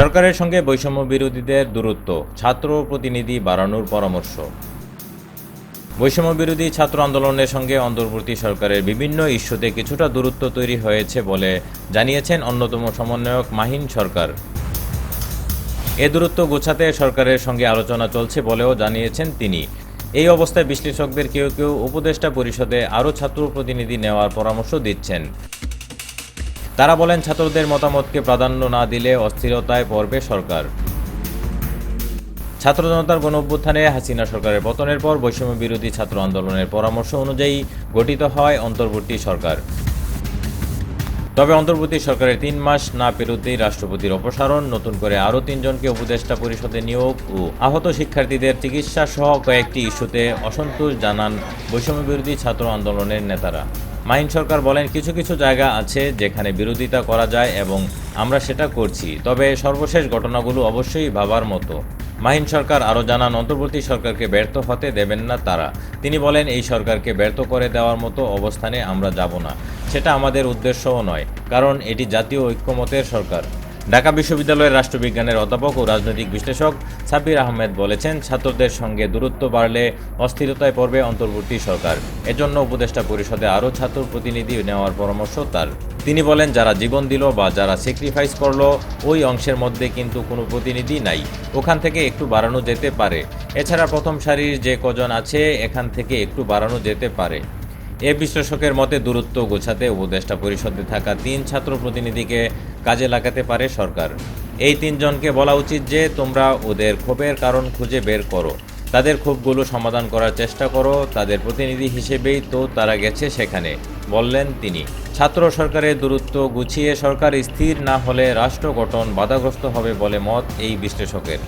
সরকারের সঙ্গে বৈষম্য বিরোধীদের দূরত্ব, ছাত্র প্রতিনিধি বাড়ানোর পরামর্শ। বৈষম্য বিরোধী ছাত্র আন্দোলনের সঙ্গে অন্তর্বর্তী সরকারের বিভিন্ন ইস্যুতে কিছুটা দূরত্ব তৈরি হয়েছে বলে জানিয়েছেন অন্যতম সমন্বয়ক মাহিন সরকার। এ দূরত্ব গোছাতে সরকারের সঙ্গে আলোচনা চলছে বলেও জানিয়েছেন তিনি। এই অবস্থায় বিশ্লেষকদের কেউ কেউ উপদেষ্টা পরিষদে আরও ছাত্র প্রতিনিধি নেওয়ার পরামর্শ দিচ্ছেন। তারা বলেন, ছাত্রদের মতামতকে প্রাধান্য না দিলে অস্থিরতায় পড়বে সরকার। ছাত্র জনতার গণ হাসিনা সরকারের পতনের পর বৈষম্য বিরোধী ছাত্র আন্দোলনের পরামর্শ অনুযায়ী গঠিত হয় অন্তর্বর্তী সরকার। তবে অন্তর্বর্তী সরকারের তিন মাস না পেরোতেই রাষ্ট্রপতির অপসারণ, নতুন করে আরও তিনজনকে উপদেষ্টা পরিষদে নিয়োগ ও আহত শিক্ষার্থীদের চিকিৎসা সহ কয়েকটি ইস্যুতে অসন্তোষ জানান বৈষম্য বিরোধী ছাত্র আন্দোলনের নেতারা। মাহিন সরকার বলেন কিছু কিছু জায়গা আছে যেখানে বিরোধিতা করা যায় এবং আমরা সেটা করছি, তবে সর্বশেষ ঘটনাগুলো অবশ্যই ভাবার মতো। মাহিন সরকার আরও জানান, অন্তর্বর্তী সরকারকে ব্যর্থ হতে দেবেন না তারা। তিনি বলেন, এই সরকারকে ব্যর্থ করে দেওয়ার মতো অবস্থানে আমরা যাব না। সেটা আমাদের উদ্দেশ্যও নয়, কারণ এটি জাতীয় ঐক্যমতের সরকার। ঢাকা বিশ্ববিদ্যালয়ের রাষ্ট্রবিজ্ঞানের অধ্যাপক ও রাজনৈতিক বিশ্লেষক সাব্বির আহমেদ বলেছেন, ছাত্রদের সঙ্গে দূরত্ব বাড়লে অস্থিরতায় পড়বে অন্তর্বর্তী সরকার। এজন্য উপদেষ্টা পরিষদে আরও ছাত্র প্রতিনিধি নেওয়ার পরামর্শ তার। তিনি বলেন, যারা জীবন দিল বা যারা স্যাক্রিফাইস করল, ওই অংশের মধ্যে কিন্তু কোনো প্রতিনিধি নাই। ওখান থেকে একটু বাড়ানো যেতে পারে। এছাড়া প্রথম সারির যে কজন আছে, এখান থেকে একটু বাড়ানো যেতে পারে। এ বিশ্লেষকের মতে দূরত্ব গোছাতে উপদেষ্টা পরিষদে থাকা তিন ছাত্র প্রতিনিধিকে কাজে লাগাতে পারে সরকার। এই তিনজনকে বলা উচিত যে, তোমরা ওদের ক্ষোভের কারণ খুঁজে বের করো। তাদের ক্ষোভগুলো সমাধান করার চেষ্টা করো। তাদের প্রতিনিধি হিসেবেই তো তারা গেছে সেখানে, বললেন তিনি। ছাত্র সরকারের দূরত্ব গুছিয়ে সরকার স্থির না হলে রাষ্ট্র গঠন বাধাগ্রস্ত হবে বলে মত এই বিশ্লেষকের।